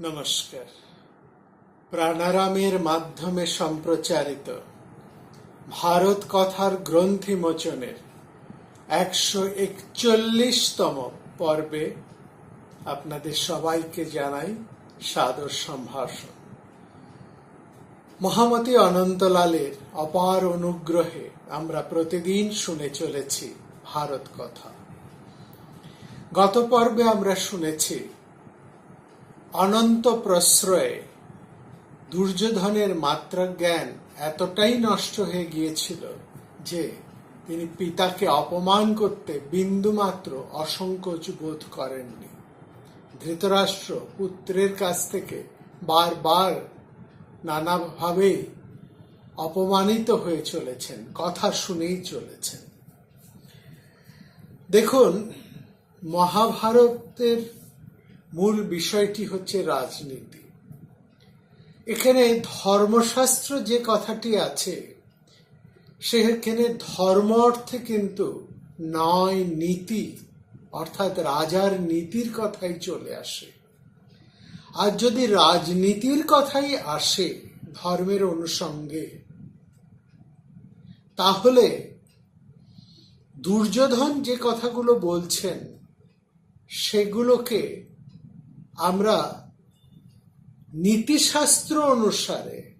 নমস্কার। প্রাণারামের মাধ্যমে সম্প্রচারিত ভারত কথার গ্রন্থি মোচনের একশো একচল্লিশতম পর্বে আপনাদের সবাইকে জানাই সাদর সম্ভাষণ। মহামতি অনন্তলালের অপার অনুগ্রহে আমরা প্রতিদিন শুনে চলেছি ভারত কথা। গত পর্বে আমরা শুনেছি অনন্ত প্রশ্রয়ে দুর্যোধনের মাত্রা জ্ঞান এতটাই নষ্ট হয়ে গিয়েছিল যে তিনি পিতাকে অপমান করতে বিন্দুমাত্র অসংকোচ বোধ করেননি। ধৃতরাষ্ট্র পুত্রের কাছ থেকে বারবার নানাভাবে অপমানিত হয়ে চলেছেন, কথা শুনেই চলেছেন। দেখুন, মহাভারতের মূল বিষয়টি হচ্ছে রাজনীতি। এখানে ধর্মশাস্ত্র যে কথাটি আছে, সেখানে ধর্ম অর্থে কিন্তু নয় নীতি, অর্থাৎ রাজার নীতির কথাই চলে আসে। আর যদি রাজনীতির কথাই আসে ধর্মের অনুষঙ্গে তাহলে দুর্যোধন যে কথাগুলো বলছেন, সেগুলোকে আমরা নীতিশাস্ত্র অনুসারে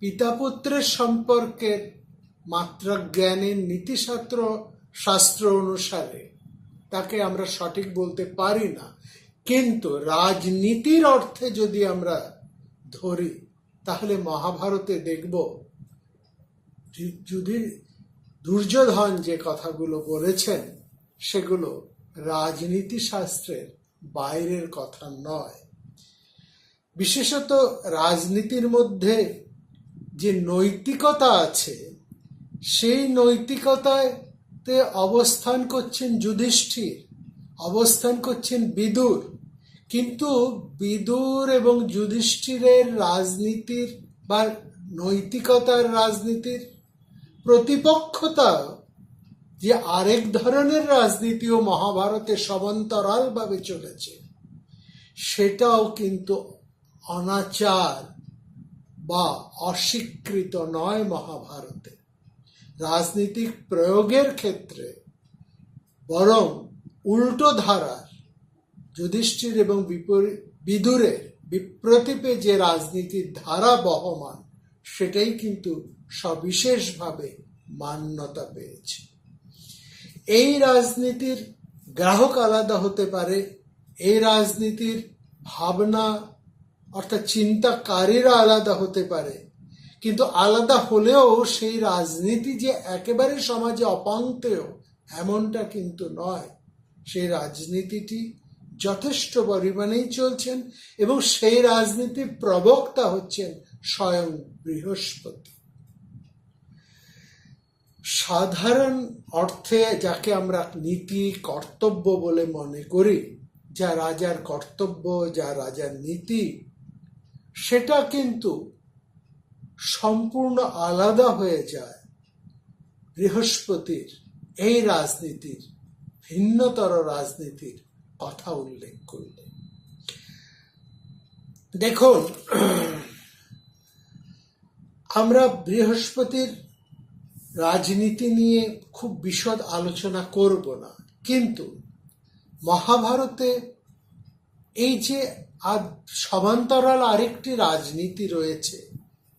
পিতাপুত্রের সম্পর্কের মাত্রা জ্ঞানের নীতিশাস্ত্র, শাস্ত্র অনুসারে তাকে আমরা সঠিক বলতে পারি না। কিন্তু রাজনীতির অর্থে যদি আমরা ধরি, তাহলে মহাভারতে দেখব, যদি দুর্যোধন যে কথাগুলো বলেছেন, সেগুলো রাজনীতি শাস্ত্রের বাইরের কথা নয়। বিশেষত রাজনীতির মধ্যে যে নৈতিকতা আছে, সেই নৈতিকতাতে অবস্থান করছেন যুধিষ্ঠির, অবস্থান করছেন বিদুর। কিন্তু বিদুর এবং যুধিষ্ঠিরের রাজনীতির বা নৈতিকতার রাজনীতির প্রতিপক্ষতা যে আরেক ধরনের রাজনীতিও মহাভারতে সমান্তরালভাবে চলেছে, সেটাও কিন্তু অনাচার বা অস্বীকৃত নয় মহাভারতে। রাজনীতিক প্রয়োগের ক্ষেত্রে বরং উল্টো ধারার যুধিষ্ঠির এবং বিপরীত বিদুরের বিপ্রতীপে যে রাজনীতির ধারা বহমান, সেটাই কিন্তু সবিশেষভাবে মান্যতা পেয়েছে। এই রাজনীতির গ্রাহক আলাদা হতে পারে, এই রাজনীতির ভাবনা অর্থাৎ চিন্তাকারীরা আলাদা হতে পারে। কিন্তু আলাদা হলেও সেই রাজনীতি যে একেবারে সমাজে অপাঙ্ক্তেয় এমনটা কিন্তু নয়। সেই রাজনীতিটি যথেষ্ট পরিমাণেই চলছেন এবং সেই রাজনীতির প্রবক্তা হচ্ছেন স্বয়ং বৃহস্পতি। সাধারণ অর্থে যাকে আমরা নীতি কর্তব্য বলে মনে করি, যা রাজার কর্তব্য, যা রাজার নীতি, সেটা কিন্তু সম্পূর্ণ আলাদা হয়ে যায়। বৃহস্পতির এই রাজনীতির, ভিন্নতর রাজনীতির কথা উল্লেখ করলে। দেখুন, আমরা বৃহস্পতির রাজনীতি নিয়ে খুব বিশদ আলোচনা করব না। কিন্তু মহাভারতে এই যে আর সমান্তরাল আরেকটি রাজনীতি রয়েছে,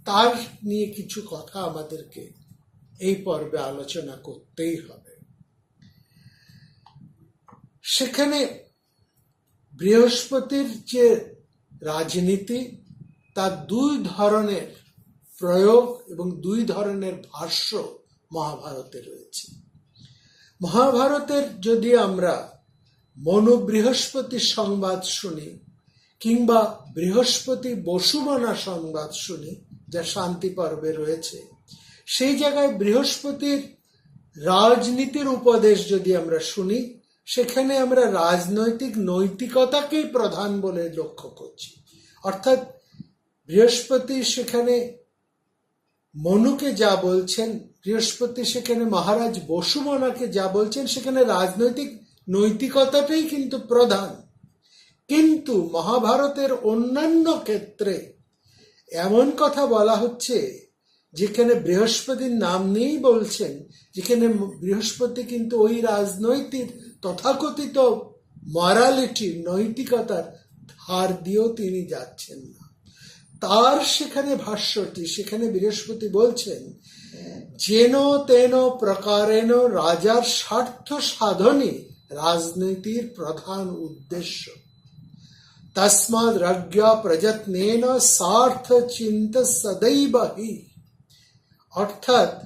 তার নিয়ে কিছু কথা আমাদেরকে এই পর্বে আলোচনা করতেই হবে। সেখানে বৃহস্পতির যে রাজনীতি, তার দুই ধরনের প্রয়োগ এবং দুই ধরনের ভাষ্য মহাভারতে রয়েছে। মহাভারতের যদি আমরা মনু বৃহস্পতির সংবাদ শুনি, কিংবা বৃহস্পতি বসুমনা সংবাদ শুনি, যা শান্তি পর্বে রয়েছে, সেই জায়গায় বৃহস্পতির রাজনীতির উপদেশ যদি আমরা শুনি, সেখানে আমরা রাজনৈতিক নৈতিকতাকেই প্রধান বলে লক্ষ্য করছি। অর্থাৎ বৃহস্পতি সেখানে মনুকে যা বলছেন বৃহস্পতি সেখানে মহারাজ বসুমনাকে যা বলছেন সেখানে রাজনৈতিক নৈতিকতাটাই কিন্তু প্রধান। কিন্তু মহাভারতের অন্যান্য ক্ষেত্রে এমন কথা বলা হচ্ছে, যেখানে বৃহস্পতির নাম নিয়েই বলছেন, যেখানে বৃহস্পতি কিন্তু ওই রাজনৈতিক তথাকথিত মরালিটি, নৈতিকতার ধার দিয়েও তিনি যাচ্ছেন না। তার সেখানে ভাষ্যটি, সেখানে বৃহস্পতি বলছেন যেন তেন প্রকারেণ রাজার স্বার্থ সাধনই রাজনীতির প্রধান উদ্দেশ্য। তসমাদ রজ্ঞা প্রযত্নেন স্বার্থ চিন্ত সদৈব হি। অর্থাৎ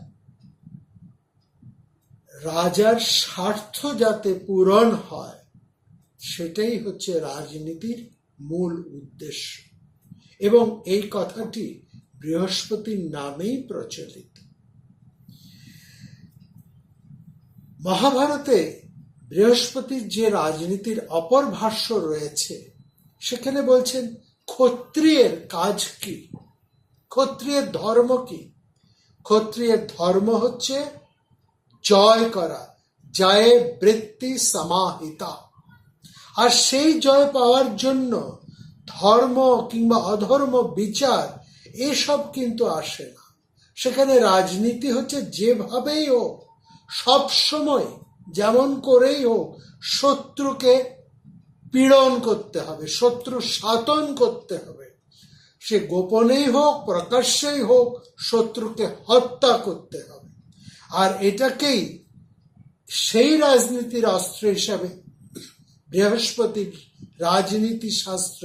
রাজার স্বার্থ যাতে পূরণ হয়, সেটাই হচ্ছে রাজনীতির মূল উদ্দেশ্য। এবং এই কথাটি বৃহস্পতির নামেই প্রচলিত। মহাভারতে বৃহস্পতির যে রাজনীতির অপর ভাষ্য রয়েছে, সেখানে বলছেন, ক্ষত্রিয়ের কাজ কি? ক্ষত্রিয়ের ধর্ম কি? ক্ষত্রিয়ের ধর্ম হচ্ছে জয় করা, জয়ে বৃত্তি সমাহিতা। আর সেই জয় পাওয়ার জন্য ধর্ম কিংবা অধর্ম, বিচার, এসব কিন্তু আসে না। সেখানে রাজনীতি হচ্ছে যেভাবেই হোক সব সময় যেমন করেই হোক শত্রুকে পীড়ন করতে হবে, শত্রু শাতন করতে হবে। সে গোপনেই হোক, প্রকাশ্যেই হোক, শত্রুকে হত্যা করতে হবে। আর এটাকেই সেই রাজনীতির অস্ত্র হিসাবে বৃহস্পতির রাজনীতি শাস্ত্র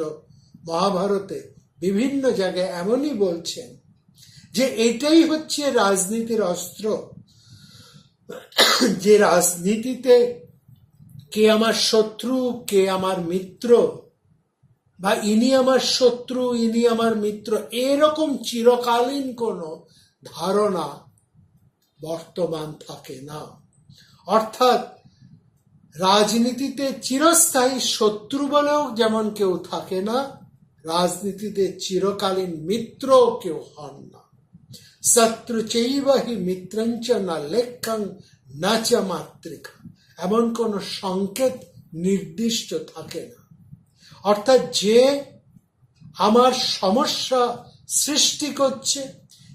মহাভারতে বিভিন্ন জায়গায় এমনই বলছেন যে এটাই হচ্ছে রাজনীতির অস্ত্র। যে রাজনীতিতে কে আমার শত্রু, কে আমার মিত্র, বা ইনি আমার শত্রু, ইনি আমার মিত্র, এরকম চিরকালীন কোনো ধারণা বর্তমান থাকে না। অর্থাৎ রাজনীতিতে চিরস্থায়ী শত্রু বলেও যেমন কেউ থাকে না, রাজনীতিতে চিরকালীন মিত্র কেউ হন না। শত্রু মিত্রঞ্চ না লেখং না চ মাতৃকা এমন কোন সংকেত নির্দিষ্ট থাকে না। অর্থাৎ যে আমার সমস্যা সৃষ্টি করছে,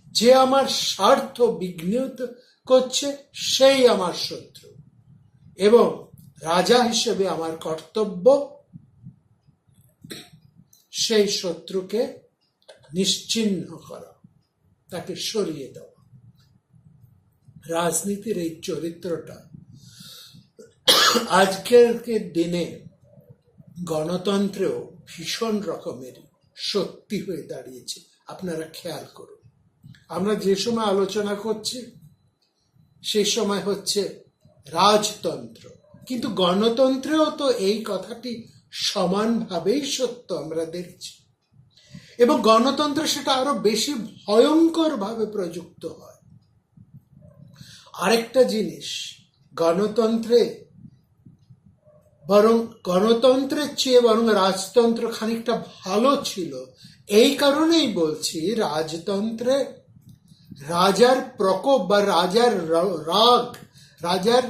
যে আমার স্বার্থ বিঘ্নিত করছে, সেই আমার শত্রু। এবং রাজা হিসেবে আমার কর্তব্য সেই শত্রুকে নিশ্চিহ্ন করা। তাকে সরিয়ে দেওয়া রাজনীতির এই চরিত্রটা আজকের দিনে গণতন্ত্রেও ভীষণ রকমের সত্যি হয়ে দাঁড়িয়েছে। আপনারা খেয়াল করুন। আমরা যে সময় আলোচনা করছি সেই সময় হচ্ছে রাজতন্ত্র। কিন্তু গণতন্ত্রেও তো এই কথাটি সমানভাবেই সত্য আমরা দেখছি। এবং গণতন্ত্রে সেটা আরও বেশি ভয়ঙ্কর ভাবে প্রযুক্ত হয়। আরেকটা জিনিস, গণতন্ত্রে বরং গণতন্ত্রের চেয়ে বরং রাজতন্ত্র খানিকটা ভালো ছিল, এই কারণেই বলছি রাজতন্ত্রে রাজার প্রকোপ বা রাজার রাগ, রাজার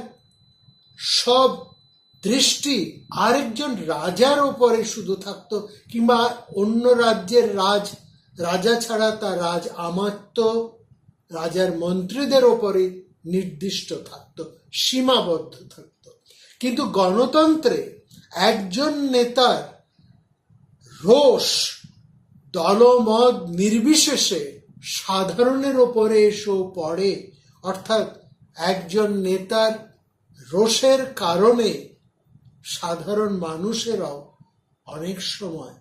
সব দৃষ্টি আরেকজন রাজার ওপরে শুধু থাকতো, কিংবা অন্য রাজ্যের রাজ, রাজা ছাড়া তার রাজ আমাত্য, রাজার মন্ত্রীদের ওপরে নির্দিষ্ট থাকতো, সীমাবদ্ধ থাকতো। কিন্তু গণতন্ত্রে একজন নেতার রোষ, দলমত নির্বিশেষে সাধারণের ওপরে এসেও পড়ে। অর্থাৎ একজন নেতার রোষের কারণে সাধারণ মানুষেরাও অনেক সময়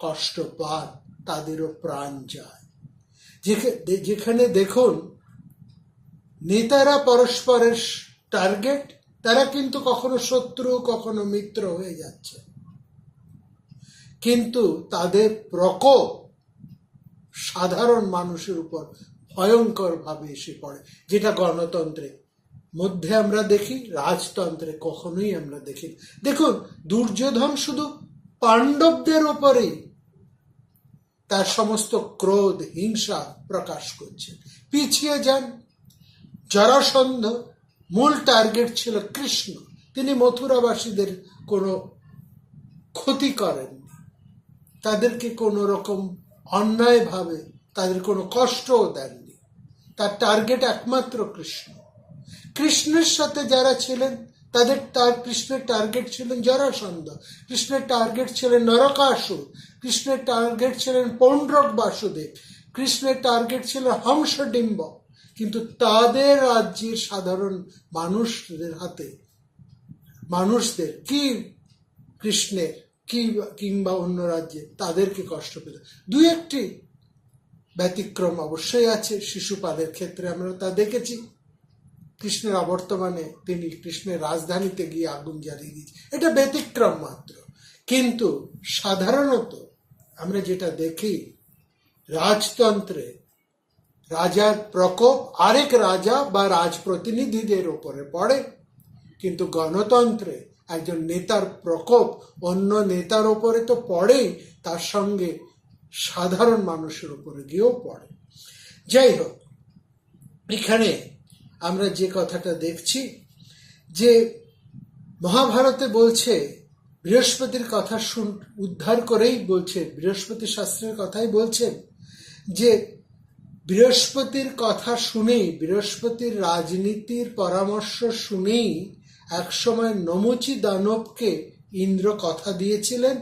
কষ্ট পান, তাদেরও প্রাণ যায়। যেখানে দেখুন, নেতারা পরস্পরের টার্গেট তারা কিন্তু কখনো শত্রু, কখনো মিত্র হয়ে যাচ্ছে। কিন্তু তাদের প্রকোপ সাধারণ মানুষের উপর ভয়ঙ্কর ভাবে এসে পড়ে, যেটা গণতন্ত্রে মধ্যে আমরা দেখি, রাজতন্ত্রে কখনোই আমরা দেখি দেখুন, দুর্যোধন শুধু পাণ্ডবদের ওপরেই তার সমস্ত ক্রোধ, হিংসা প্রকাশ করছে। পিছিয়ে যান। জরাসন্ধ, মূল টার্গেট ছিল কৃষ্ণ। তিনি মথুরাবাসীদের কোনো ক্ষতি করেননি। তাদেরকে কোনো রকম অন্যায়ভাবে, তাদের কোনো কষ্টও দেননি। তার টার্গেট একমাত্র কৃষ্ণ। কৃষ্ণের সাথে যারা ছিলেন, তাদের তার কৃষ্ণের টার্গেট ছিলেন জরাসন্ধ। কৃষ্ণের টার্গেট ছিলেন নরকাসুর। কৃষ্ণের টার্গেট ছিলেন পৌণ্ড্রক বাসুদেব। কৃষ্ণের টার্গেট ছিল হংসডিম্ব। কিন্তু তাদের রাজ্যের সাধারণ মানুষদের হাতে, মানুষদের কি কৃষ্ণের, কি কিংবা অন্য রাজ্যে তাদেরকে কষ্ট পেল দুই একটি ব্যতিক্রম অবশ্যই আছে, শিশুপালের ক্ষেত্রে আমরা তা দেখেছি। কৃষ্ণের অবর্তমানে তিনি কৃষ্ণের রাজধানীতে গিয়ে আগুন জ্বালিয়ে দিয়েছে এটা ব্যতিক্রম মাত্র। কিন্তু সাধারণত আমরা যেটা দেখি, রাজতন্ত্রে রাজার প্রকোপ আরেক রাজা বা রাজপ্রতিনিধিদের ওপরে পড়ে। কিন্তু গণতন্ত্রে একজন নেতার প্রকোপ অন্য নেতার ওপরে তো পড়েই, তার সঙ্গে সাধারণ মানুষের উপরে গিয়েও পড়ে। যাই হোক, এখানে আমরা যে কথাটা দেখছি, যে মহাভারতে বলছে, বৃহস্পতির কথা শুন, উদ্ধার করেই বলছে, বৃহস্পতি শাস্ত্রের কথাই বলছেন যে বৃহস্পতির কথা শুনেই, বৃহস্পতির রাজনীতির পরামর্শ শুনেই একসময় নমুচি দানবকে ইন্দ্র কথা দিয়েছিলেন,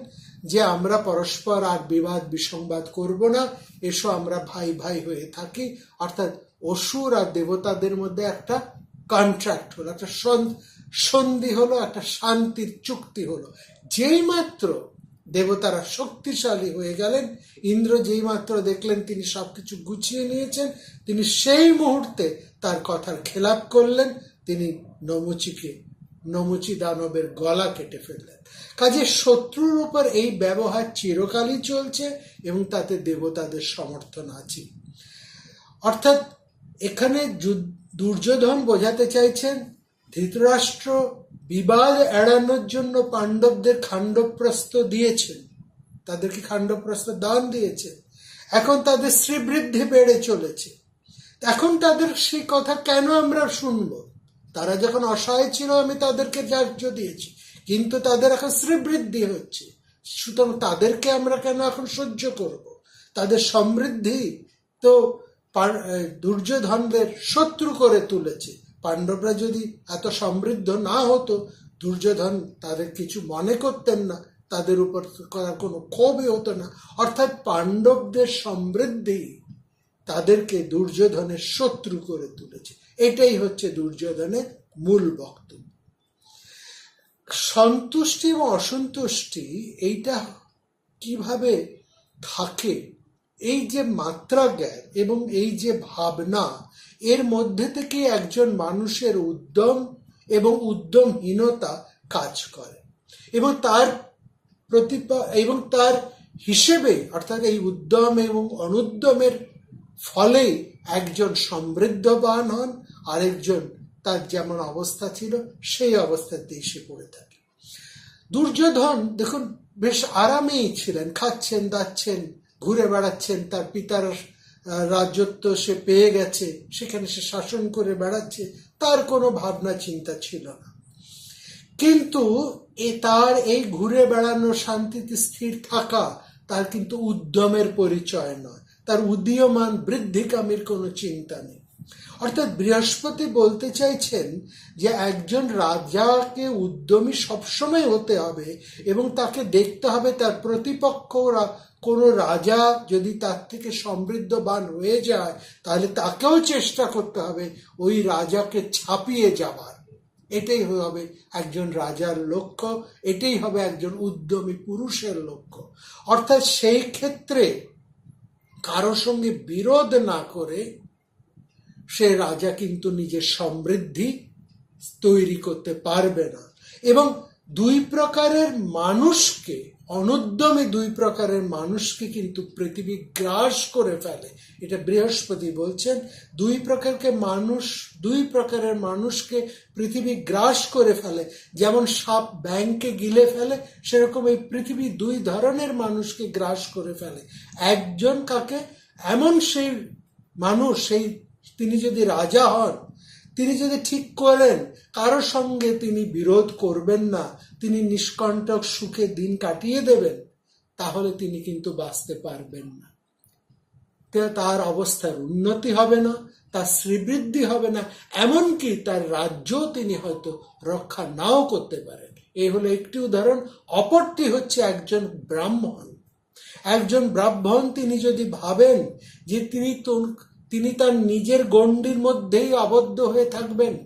যে আমরা পরস্পর আর বিবাদ বিসংবাদ করব না, এসো আমরা ভাই ভাই হয়ে থাকি, অর্থাৎ অসুর আর দেবতাদের মধ্যে একটা কন্ট্রাক্ট হলো, একটা সন- সন্ধি হলো, একটা শান্তির চুক্তি হলো। যেই মাত্র দেবতারা শক্তিশালী হয়ে গেলেন, ইন্দ্র যেই মাত্র দেখলেন তিনি সবকিছু গুছিয়ে নিয়েছেন, তিনি সেই মুহূর্তে তার কথার খেলাপ করলেন, তিনি নমুচিকে, নমুচি দানবের গলা কেটে ফেললেন। কাজে শত্রুর উপর এই ব্যবহার চিরকালই চলছে এবং তাতে দেবতাদের সমর্থন আছে। অর্থাৎ এখানে দুর্যোধন বোঝাতে চাইছেন ধৃতরাষ্ট্র বিবাদ এড়ানোর জন্য পাণ্ডবদের খাণ্ডপ্রস্ত দিয়েছেন। তাদেরকে খাণ্ডপ্রস্ত দান দিয়েছেন এখন তাদের শ্রীবৃদ্ধি বেড়ে চলেছে। এখন তাদের সেই কথা কেন আমরা শুনব? তারা যখন অসহায় ছিল, আমি তাদেরকে রাজ্য দিয়েছি। কিন্তু তাদের এখন শ্রীবৃদ্ধি হচ্ছে। সুতরাং তাদেরকে আমরা কেন এখন সহ্য করব? তাদের সমৃদ্ধি তো দুর্যোধনদের শত্রু করে তুলেছে। পাণ্ডবরা যদি এত সমৃদ্ধ না হতো, দুর্যোধন তাদের কিছু মনে করতেন না, তাদের উপর করার কোনো ক্ষোভই হতো না। অর্থাৎ পাণ্ডবদের সমৃদ্ধি তাদেরকে দুর্যোধনের শত্রু করে তুলেছে। এটাই হচ্ছে দুর্যোধনের মূল বক্তব্য। সন্তুষ্টি এবং অসন্তুষ্টি, এইটা কীভাবে থাকে এই যে মাত্রা জ্ঞান এবং এই যে ভাবনা, এর মধ্যে থেকে একজন মানুষের উদ্যম এবং উদ্যমহীনতা কাজ করে। এবং তার প্রতিপা, এবং তার হিসেবে, অর্থাৎ এই উদ্যম এবং অনুদ্যমের ফলে একজন সমৃদ্ধবান হন, আরেকজন তার যেমন অবস্থা ছিল, সেই অবস্থাতে এসে পড়ে থাকে। দুর্যোধন, দেখুন, বেশ আরামেই ছিলেন, খাচ্ছেন, দাচ্ছেন ঘুরে বেড়াচ্ছেন, তার পিতার রাজত্ব সে পেয়ে গেছে, সেখানে সে শাসন করে বেড়াচ্ছে, তার কোনো ভাবনা, চিন্তা ছিল না। কিন্তু এ তার এই ঘুরে বেড়ানো শান্তিতে স্থির থাকা, তার কিন্তু উদ্যমের পরিচয় নয়। তার উদীয়মান বৃদ্ধিকামীর কোনো চিন্তা নেই। অর্থাৎ বৃহস্পতি বলতে চাইছেন যে একজন রাজাকে উদ্যমী সবসময় হতে হবে এবং তাকে দেখতে হবে তার প্রতিপক্ষ কোনো রাজা যদি তার থেকে সমৃদ্ধবান হয়ে যায়, তাহলে তাকেও চেষ্টা করতে হবে ওই রাজাকে ছাপিয়ে যাবার। এটাই হবে একজন রাজার লক্ষ্য, এটাই হবে একজন উদ্যমী পুরুষের লক্ষ্য। অর্থাৎ সেই ক্ষেত্রে কারও সঙ্গে বিরোধ না করে সে রাজা কিন্তু নিজের সমৃদ্ধি তৈরি করতে পারবে না। এবং দুই প্রকারের মানুষকে, অনুদ্যমে দুই প্রকারের মানুষকে কিন্তু পৃথিবী গ্রাস করে ফেলে। এটা বৃহস্পতি বলছেন, দুই প্রকারকে মানুষ, দুই প্রকারের মানুষকে পৃথিবী গ্রাস করে ফেলে। যেমন সাপ ব্যাংকে গিলে ফেলে, সেরকম এই পৃথিবী দুই ধরনের মানুষকে গ্রাস করে ফেলে। একজন কাকে? এমন সেই মানুষ, সেই তিনি যদি রাজা হন, তিনি যদি ঠিক করেন কারোর সঙ্গে তিনি বিরোধ করবেন না, তিনি নিষ্কণ্টক সুখে দিন কাটিয়ে দেবেন, তাহলে তিনি কিন্তু বাঁচতে পারবেন না। তার অবস্থার উন্নতি হবে না, তার শ্রীবৃদ্ধি হবে না, এমনকি তার রাজ্য তিনি হয়তো রক্ষা নাও করতে পারেন। এই হলো একটি উদাহরণ, অপরটি হচ্ছে একজন ব্রাহ্মণ। একজন ব্রাহ্মণ তিনি যদি ভাবেন যে তিনি তিনি তার নিজের গণ্ডির মধ্যেই আবদ্ধ হয়ে থাকবেন।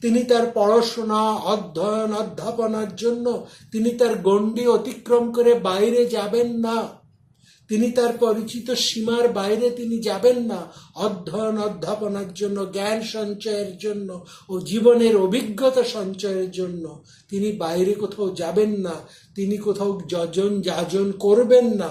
তিনি তার পড়াশোনা, অধ্যয়ন, অধ্যাপনার জন্য তিনি তার গণ্ডি অতিক্রম করে বাইরে যাবেন না। তিনি তার পরিচিত সীমার বাইরে তিনি যাবেন না। অধ্যয়ন, অধ্যাপনার জন্য, জ্ঞান সঞ্চয়ের জন্য ও জীবনের অভিজ্ঞতা সঞ্চয়ের জন্য তিনি বাইরে কোথাও যাবেন না। তিনি কোথাও যজন যাজন করবেন না।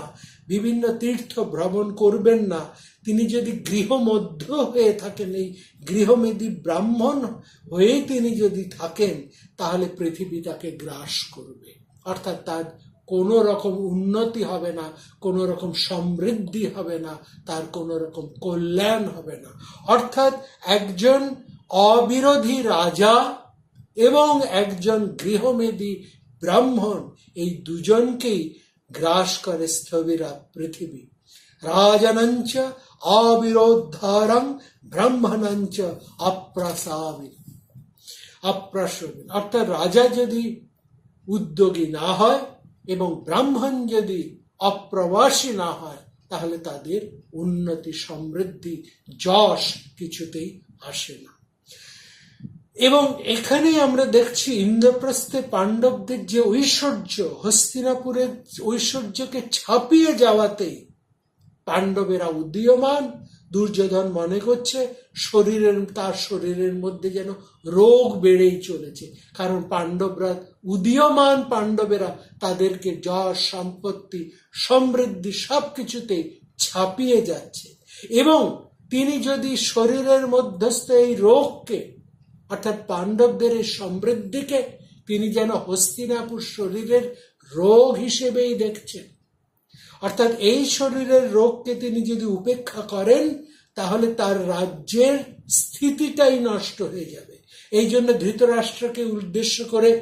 বিভিন্ন তীর্থ ভ্রমণ করবেন না। তিনি যদি গৃহমধ্য হয়ে থাকেন, এই গৃহমেদী ব্রাহ্মণ হয়েই তিনি যদি থাকেন, তাহলে পৃথিবী তাকে গ্রাস করবে। অর্থাৎ তার কোনো রকম উন্নতি হবে না, কোনো রকম সমৃদ্ধি হবে না, তার কোনো রকম কল্যাণ হবে না। অর্থাৎ একজন অবিরোধী রাজা এবং একজন গৃহমেদী ব্রাহ্মণ, এই দুজনকেই গ্রাস করে স্থবিরা পৃথিবী। রাজনঞ্চ অবিরোধারং ব্রাহ্মণঞ্চ অপ্রসাবিন অপ্রসবিন অর্থাৎ রাজা যদি উদ্যোগী না হয় এবং ব্রাহ্মণ যদি অপ্রবাসী না হয়, তাহলে তাদের উন্নতি, সমৃদ্ধি, যশ কিছুতেই আসে না। এবং এখানেই আমরা দেখছি ইন্দ্রপ্রস্থে পাণ্ডবদের যে ঐশ্বর্য, হস্তিনাপুরের ঐশ্বর্যকে ছাপিয়ে যাওয়াতেই পাণ্ডবেরা উদীয়মান, দুর্যোধন মনে করছে শরীরের, তার শরীরের মধ্যে যেন রোগ বেড়েই চলেছে। কারণ পাণ্ডবরা উদীয়মান পাণ্ডবেরা তাদেরকে যশ, সম্পত্তি, সমৃদ্ধি সব কিছুতেই ছাপিয়ে যাচ্ছে। এবং তিনি যদি শরীরের মধ্যস্থ এই রোগকে, অর্থাৎ পাণ্ডবদের এই সমৃদ্ধিকে, তিনি যেন হস্তিনাপুর শরীরের রোগ হিসেবেই দেখছেন। অর্থাৎ এই শরীরের রোগকে তিনি যদি উপেক্ষা করেন, তাহলে তার রাজ্যের স্থিতিটাই নষ্ট হয়ে যাবে। এই জন্য ধৃতরাষ্ট্রকে উদ্দেশ্য করে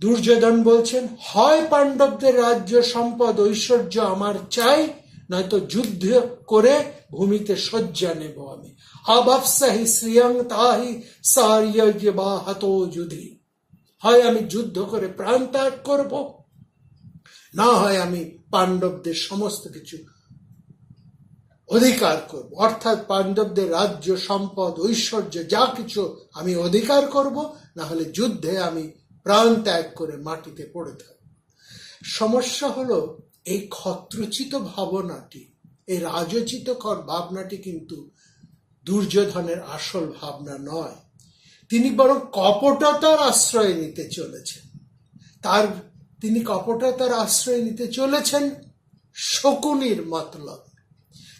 দুর্যোধন বলছেন, হয় পাণ্ডবদের রাজ্য সম্পদ, ঐশ্বর্য আমার চাই, নয়তো যুদ্ধ করে ভূমিতে শয্যা নেব আমি। আবাপসাহি শ্রিয়ং তাহি সার্য হত যুধি হয় আমি যুদ্ধ করে প্রাণ ত্যাগ করব। না হয় আমি পাণ্ডবদের সমস্ত কিছু অধিকার করব। অর্থাৎ পাণ্ডবদের রাজ্য, সম্পদ, ঐশ্বর্য, যা কিছু আমি অধিকার করব না হলে যুদ্ধে আমি প্রাণ ত্যাগ করে মাটিতে পড়ে থাকব। সমস্যা হলো, এই ক্ষত্রচিত ভাবনাটি, এই রাজচিত কর- ভাবনাটি কিন্তু দুর্যোধনের আসল ভাবনা নয়। তিনি বরং কপটতার আশ্রয় নিতে চলেছেন। তার তিনি কপটতার আশ্রয় নিতে চলেছেন শকুনির মতলব।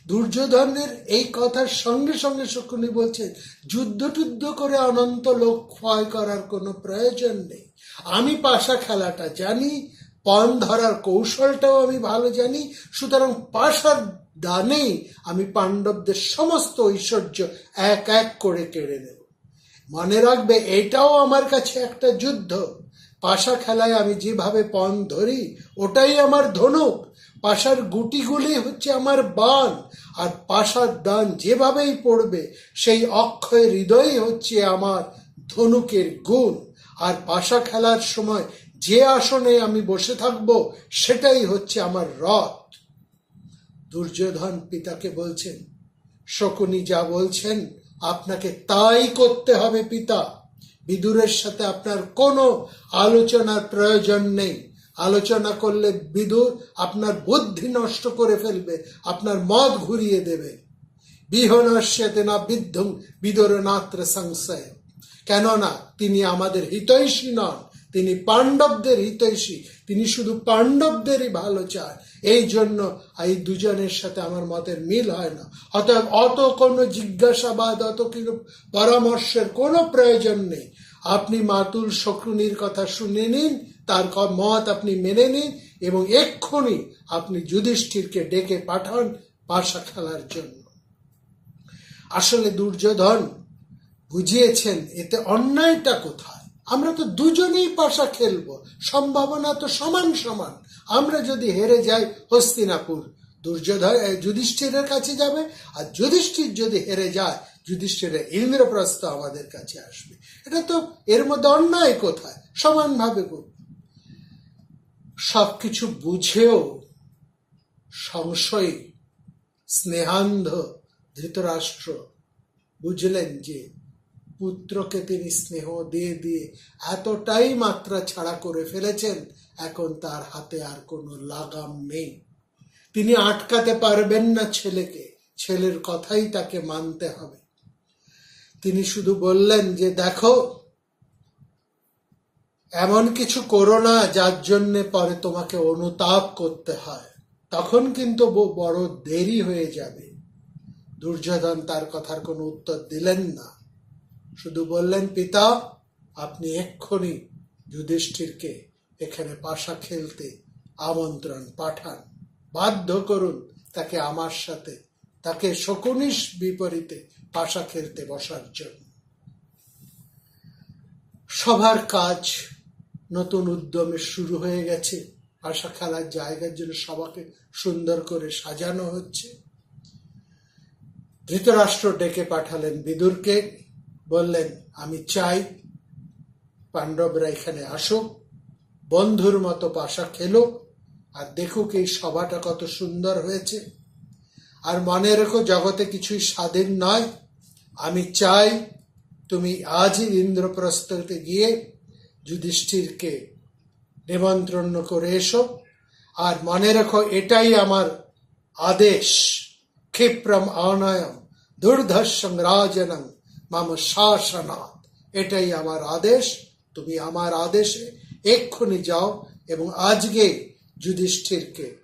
দুর্যোধনের এই কথার সঙ্গে সঙ্গে শকুনি বলছেন, যুদ্ধ টুদ্ধ করে অনন্ত লোক ক্ষয় করার কোনো প্রয়োজন নেই। আমি পাশা খেলাটা জানি, পণ ধরার কৌশলটাও আমি ভালো জানি, সুতরাং পাশার দানেই আমি পাণ্ডবদের সমস্ত ঐশ্বর্য এক এক করে কেড়ে নেব। মনে রাখবে, এটাও আমার কাছে একটা যুদ্ধ। পাশা খেলায় আমি যেভাবে পণ ধরি, ওটাই আমার ধনুক। পাশার গুটিগুলি হচ্ছে আমার বান আর পাশার দান যেভাবেই পড়বে, সেই অক্ষয় হৃদয়ই হচ্ছে আমার ধনুকের গুণ। আর পাশা খেলার সময় যে আসনে আমি বসে থাকব, সেটাই হচ্ছে আমার রথ। দুর্যোধন পিতাকে বলছেন, শকুনি যা বলছেন, আপনাকে তাই করতে হবে পিতা। বিদুরের সাথে আপনার কোনো আলোচনার প্রয়োজন নেই। আলোচনা করলে বিদুর আপনার বুদ্ধি নষ্ট করে ফেলবে, আপনার মত ঘুরিয়ে দেবে। বিহনস্যতে না বিদ্ধং বিদুর নাত্র সংশয়। কেননা তিনি আমাদের হিতৈষী নন, তিনি পাণ্ডবদের হিতৈষী, তিনি শুধু পাণ্ডবদেরই ভালো চায় এই জন্য এই দুজনের সাথে আমার মতের মিল হয় না। অতএব অত কোনো জিজ্ঞাসাবাদ, অত কোনো পরামর্শের কোনো প্রয়োজন নেই। আপনি মাতুল শকুনির কথা শুনে নিন, তার মত আপনি মেনে নিন এবং এক্ষুনি আপনি যুধিষ্ঠিরকে ডেকে পাঠান পাশা খেলার জন্য। আসলে দুর্যোধন বুঝিয়েছেন, এতে অন্যায়টা কোথায়? আমরা তো দুজনেই পাশা খেলব, সম্ভাবনা তো সমান সমান। আমরা যদি হেরে যাই হস্তিনাপুর, দুর্যোধন যুধিষ্ঠিরের কাছে যাবে, আর যুধিষ্ঠির যদি হেরে যায়, যুধিষ্ঠিরের ইন্দ্রপ্রস্থ আমাদের কাছে আসবে। এটা তো এর মধ্যে অন্যায় কোথায়? সমানভাবে সবকিছু বুঝেও সংশয়ী, স্নেহান্ধ ধৃতরাষ্ট্র বুঝলেন যে পুত্রকে তিনি স্নেহ দিয়ে দিয়ে এতটাই মাত্রা ছাড়া করে ফেলেছেন, এখন তার হাতে আর কোনো লাগাম নেই। তিনি আটকাতে পারবেন না ছেলেকে, ছেলের কথাই তাকে মানতে হবে। তিনি শুধু বললেন যে, দেখো, এমন কিছু করো না যার জন্যে পরে তোমাকে অনুতাপ করতে হয়। তখন কিন্তু বড় দেরি হয়ে যাবে। দুর্যোধন তার কথার কোনো উত্তর দিলেন না। শুধু বললেন, পিতা, আপনি এক্ষুনি যুধিষ্ঠিরকে এখানে পাশা খেলতে আমন্ত্রণ পাঠান। বাধ্য করুন তাকে আমার সাথে, তাকে শকুনিস বিপরীতে পাশা খেলতে বসার জন্য। সবার কাজ নতুন উদ্যমে শুরু হয়ে গেছে। পাশা খেলার জায়গার জন্য সবাকে সুন্দর করে সাজানো হচ্ছে। ধৃতরাষ্ট্র ডেকে পাঠালেন বিদুরকে। বললেন, আমি চাই পাণ্ডবরা এখানে আসুক বন্ধুর মতো পাশা খেলো, আর দেখুক এই সভাটা কত সুন্দর হয়েছে। আর মনে রেখো, জগতে কিছুই স্বাধীন নয়। আমি চাই তুমি আজই ইন্দ্রপ্রস্থতে গিয়ে যুধিষ্ঠিরকে নিমন্ত্রণ করে এসো। আর মনে রেখো, এটাই আমার আদেশ। ক্ষিপ্রম অনয়ম দুর্ধর্ষং রাজনং মাম এটাই আমার আদেশ। তুমি আমার আদেশে এক্ষুনি যাও এবং আজকে যুধিষ্ঠিরকে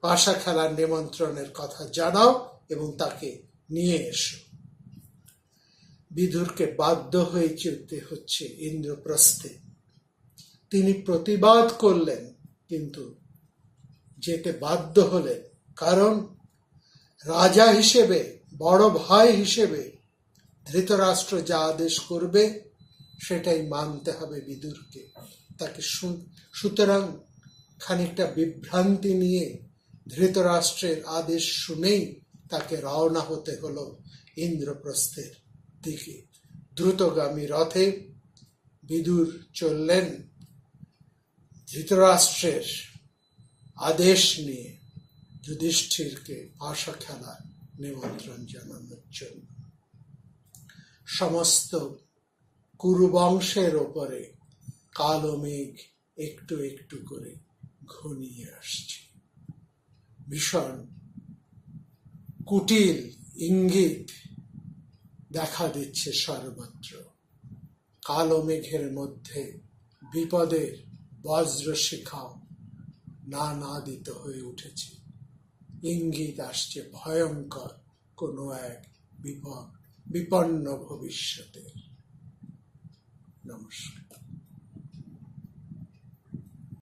পাশা খেলার নিমন্ত্রণের কথা জানাও এবং তাকে নিয়ে এসো। বিদুরকে বাধ্য হয়ে যেতে হচ্ছে ইন্দ্রপ্রস্থে। তিনি প্রতিবাদ করলেন, কিন্তু যেতে বাধ্য হলেন। কারণ রাজা হিসেবে, বড় ভাই হিসেবে ধৃতরাষ্ট্র যা আদেশ করবে, সেটাই মানতে হবে বিদুরকে। তাকে সুতরাং খানিকটা বিভ্রান্তি নিয়ে ধৃতরাষ্ট্রের আদেশ শুনেই তাকে রওনা হতে হলো ইন্দ্রপ্রস্থের দিকে। দ্রুতগামী রথে বিদুর চললেন ধৃতরাষ্ট্রের আদেশ নিয়ে। যুধিষ্ঠিরকে ভাষা খেলার নিমন্ত্রণ জানানোর জন্য। সমস্ত কুরুবংশের ওপরে কালো মেঘ একটু একটু করে ঘনিয়ে আসছে। ভীষণ কুটিল ইঙ্গিত দেখা দিচ্ছে সর্বত্র। কালো মেঘের মধ্যে বিপদের বজ্র শিখাও না নাদিত হয়ে উঠেছে। ইঙ্গিত আসছে ভয়ঙ্কর কোনো এক বিপদ। বিপন্ন ভবিষ্যতের নমস্কার।